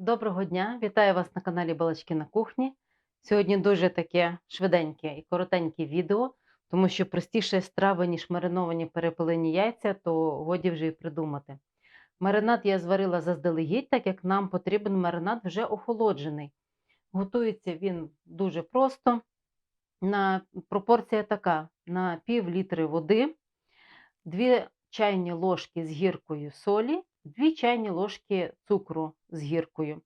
Доброго дня! Вітаю вас на каналі Балачки на кухні. Сьогодні дуже таке швиденьке і коротеньке відео, тому що простіше страви, ніж мариновані перепелені яйця, то годі вже і придумати. Маринад я зварила заздалегідь, так як нам потрібен маринад вже охолоджений. Готується він дуже просто. На пропорція така: на пів літри води, 2 чайні ложки з гіркою солі, 2 чайні ложки цукру з гіркою.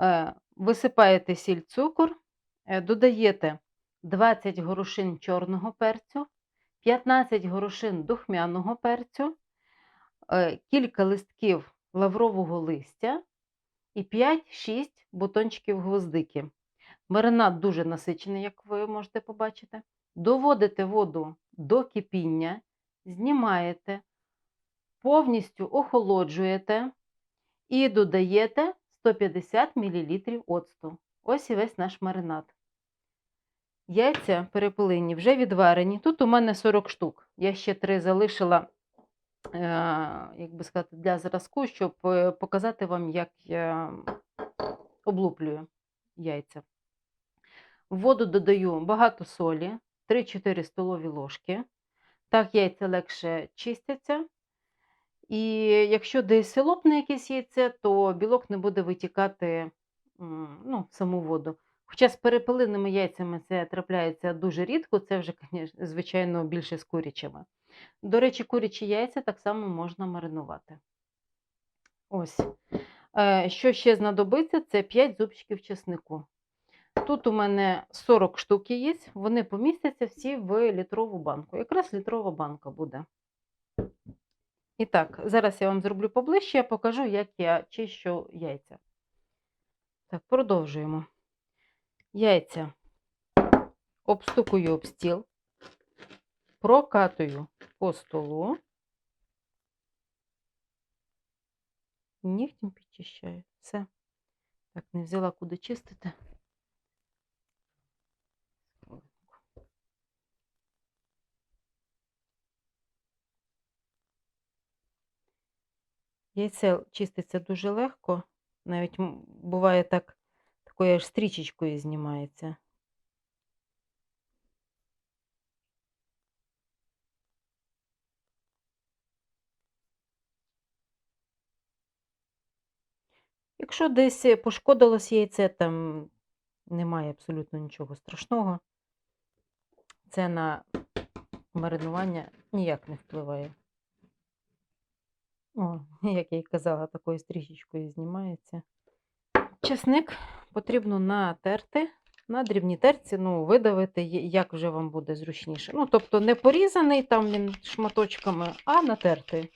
Е, Висипаєте сіль, цукор, е, додаєте 20 горошин чорного перцю, 15 горошин духмяного перцю, е, кілька листків лаврового листя і 5-6 бутончиків гвоздики. Маринад дуже насичений, як ви можете побачити. Доводите воду до кипіння, знімаєте, повністю охолоджуєте і додаєте 150 мл оцту. Ось і весь наш маринад. Яйця перепелині вже відварені. Тут у мене 40 штук. Я ще 3 залишила, е, як би сказати, для зразку, щоб е, показати вам, як я облуплюю яйця. В воду додаю багато солі, 3-4 столові ложки. Так яйця легше чистяться. І якщо десь лопне якесь яйце, то білок не буде витікати ну, в саму воду. Хоча з перепелиними яйцями це трапляється дуже рідко, це вже, звичайно, більше з курячими. До речі, курячі яйця так само можна маринувати. Ось. Е, Що ще знадобиться, це 5 зубчиків чеснику. Тут у мене 40 штук яєць, вони помістяться всі в літрову банку. Якраз літрова банка буде. І так, зараз я вам зроблю поближче, я покажу, як я чищу яйця. Так, продовжуємо. Яйця обстукую об стіл, прокатую по столу, нігтем підчищаю. Все. Так, не взяла куди чистити. Яйце чиститься дуже легко, навіть буває так, такою аж стрічечкою знімається. Якщо десь е, пошкодилось яйце, там немає абсолютно нічого страшного. Це на маринування ніяк не впливає. О, як я й казала, такою стрічечкою знімається. Чесник потрібно натерти на дрібній терці, ну, видавити, як вже вам буде зручніше. Ну, тобто не порізаний там він шматочками, а натертий.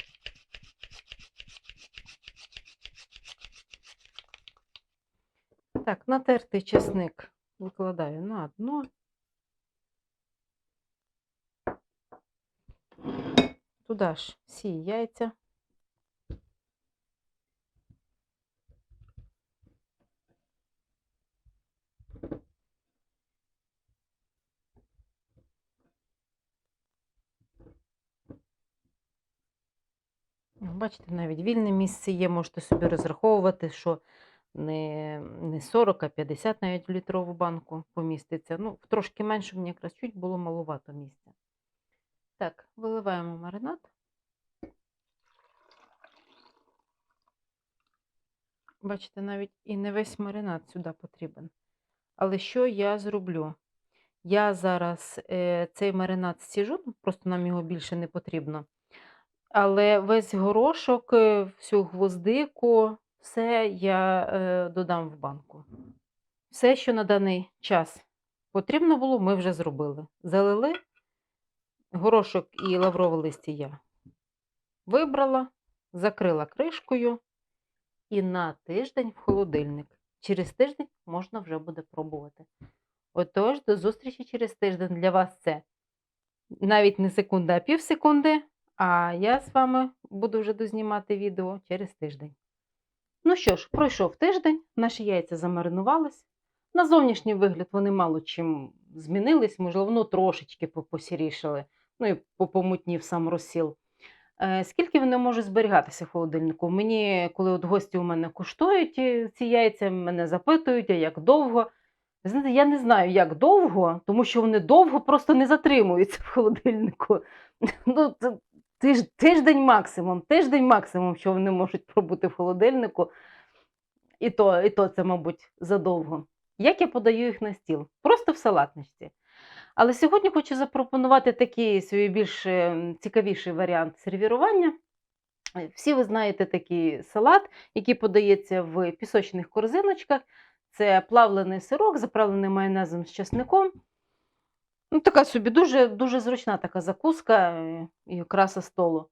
Так, натертий чесник викладаю на дно. Туди ж всі яйця. Бачите, навіть вільне місце є, можете собі розраховувати, що не, не 40, а 50 навіть в літрову банку поміститься. Ну, трошки менше мені якраз чуть було малувато місця. Так, виливаємо маринад. Бачите, навіть і не весь маринад сюди потрібен. Але що я зроблю? Я зараз е, цей маринад стіжу, ну, просто нам його більше не потрібно. Але весь горошок, е, всю гвоздику, все я е, додам в банку. Все, що на даний час потрібно було, ми вже зробили. Залили горошок і лаврове листя я вибрала, закрила кришкою і на тиждень в холодильник. Через тиждень можна вже буде пробувати. Отож, до зустрічі через тиждень. Для вас це навіть не секунда, а пів секунди. А я з вами буду вже дознімати відео через тиждень. Ну що ж, пройшов тиждень, наші яйця замаринувались. На зовнішній вигляд вони мало чим змінились, можливо, ну, трошечки по- посірішали, ну і по- помутнів сам розсіл. Е, Скільки вони можуть зберігатися в холодильнику? Мені, коли от гості у мене куштують ці яйця, мене запитують, а як довго. Знаєте, я не знаю, як довго, тому що вони довго просто не затримуються в холодильнику. Ну, тиж- тиждень максимум, тиждень максимум, що вони можуть пробути в холодильнику. І то, і то це, мабуть, задовго. Як я подаю їх на стіл? Просто в салатничці. Але сьогодні хочу запропонувати такий свій більш е, цікавіший варіант сервірування. Всі ви знаєте такий салат, який подається в пісочних корзиночках. Це плавлений сирок, заправлений майонезом з часником. Ну, така собі дуже, дуже зручна така закуска е, і краса столу.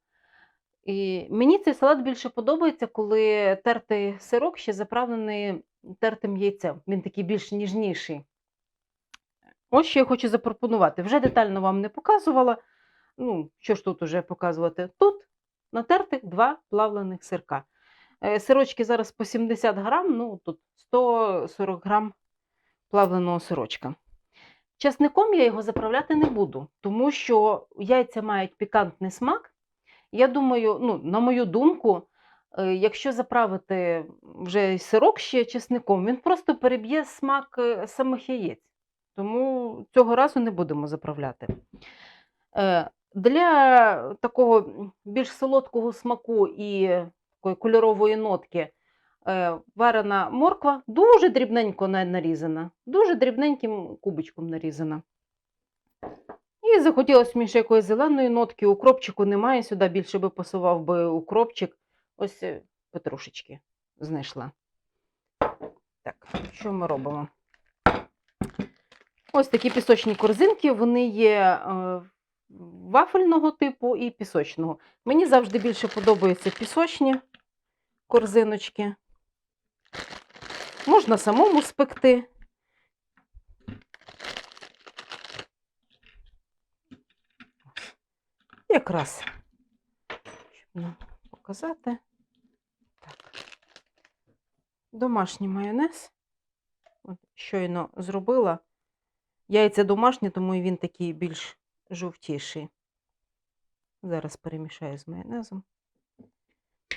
І мені цей салат більше подобається, коли тертий сирок ще заправлений тертим яйцем. Він такий більш ніжніший. Ось що я хочу запропонувати. Вже детально вам не показувала. Ну, що ж тут уже показувати? Тут натертих два плавлених сирка. Е, Сирочки зараз по 70 грам, ну тут 140 грам плавленого сирочка. Часником я його заправляти не буду, тому що яйця мають пікантний смак. Я думаю, ну, на мою думку, е, якщо заправити вже сирок ще чесником, він просто переб'є смак е, самих яєць. Тому цього разу не будемо заправляти. Е, Для такого більш солодкого смаку і кольорової нотки варена морква дуже дрібненько нарізана, дуже дрібненьким кубочком нарізана. І захотілося мені ще якоїсь зеленої нотки. Укропчику немає, сюди більше би посував би укропчик. Ось е, петрушечки знайшла. Так, що ми робимо? Ось такі пісочні корзинки, вони є е, вафельного типу і пісочного. Мені завжди більше подобаються пісочні корзиночки. Можна самому спекти. Якраз, щоб нам показати. Так. Домашній майонез. От щойно зробила. Яйця домашні, тому і він такий більш жовтіший. Зараз перемішаю з майонезом.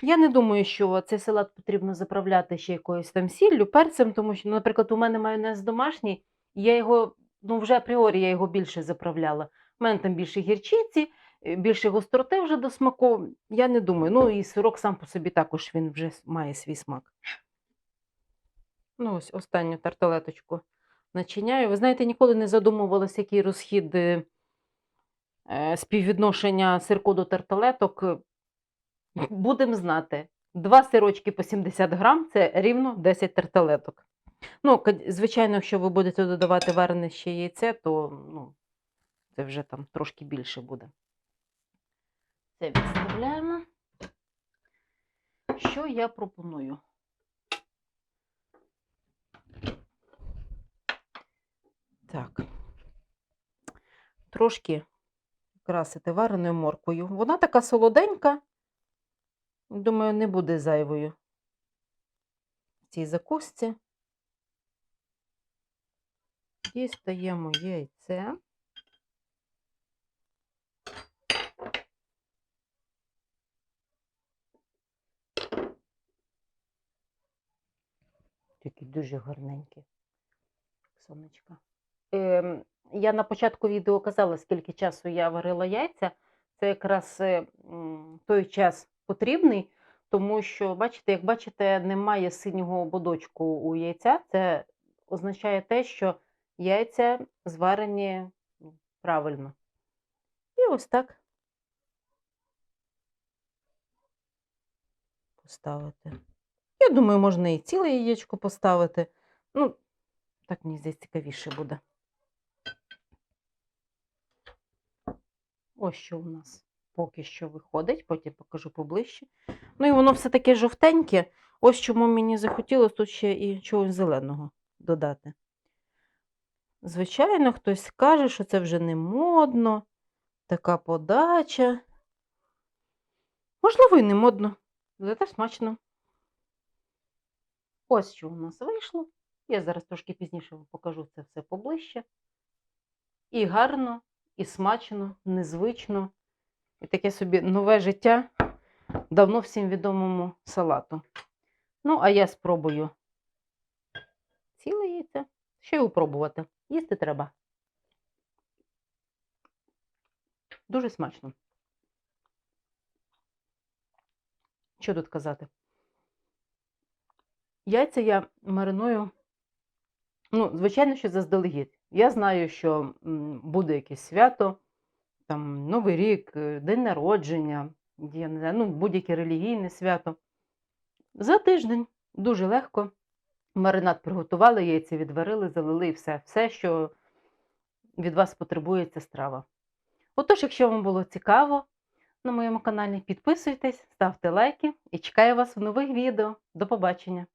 Я не думаю, що цей салат потрібно заправляти ще якоюсь там сіллю, перцем, тому що, ну, наприклад, у мене майонез домашній, і я його, ну, вже апріорі я його більше заправляла. У мене там більше гірчиці, е, більше гостроти вже до смаку. Я не думаю. Ну і сирок сам по собі також він вже має свій смак. Ну, ось останню тарталеточку начиняю. Ви знаєте, ніколи не задумувалася, який розхід е, е, співвідношення сирку до тарталеток. Будемо знати. Два сирочки по 70 грам це рівно 10 тарталеток. Ну, звичайно, якщо ви будете додавати варене ще яйце, то ну, це вже там трошки більше буде. Це відставляємо. Що я пропоную? Так. Трошки красити вареною морквою. Вона така солоденька. Думаю, не буде зайвою в цій закусці. Дістаємо яйце. Такі дуже гарненькі. Сонечка. Ем, я на початку відео казала, скільки часу я варила яйця. Це якраз е, той час потрібний, тому що, бачите, як бачите, немає синього ободочку у яйця. Це означає те, що яйця зварені ну, правильно. І ось так поставити. Я думаю, можна і ціле яєчко поставити. Ну, так мені здається, цікавіше буде. Ось що у нас поки що виходить, потім покажу поближче. Ну і воно все таке жовтеньке. Ось чому мені захотілося тут ще і чогось зеленого додати. Звичайно, хтось скаже, що це вже не модно, така подача. Можливо, і не модно, зате смачно. Ось що у нас вийшло. Я зараз трошки пізніше вам покажу це все поближче. І гарно, і смачно, незвично. І таке собі нове життя давно всім відомому салату. Ну, а я спробую ціле яйце. Що його пробувати? Їсти треба. Дуже смачно. Що тут казати? Яйця я мариную, ну, звичайно, що заздалегідь. Я знаю, що буде якесь свято, там Новий рік, е, день народження, я не знаю, ну, будь-яке релігійне свято. За тиждень дуже легко. Маринад приготували, яйця відварили, залили і все. Все, що від вас потребує ця страва. Отож, якщо вам було цікаво на моєму каналі, підписуйтесь, ставте лайки і чекаю вас в нових відео. До побачення!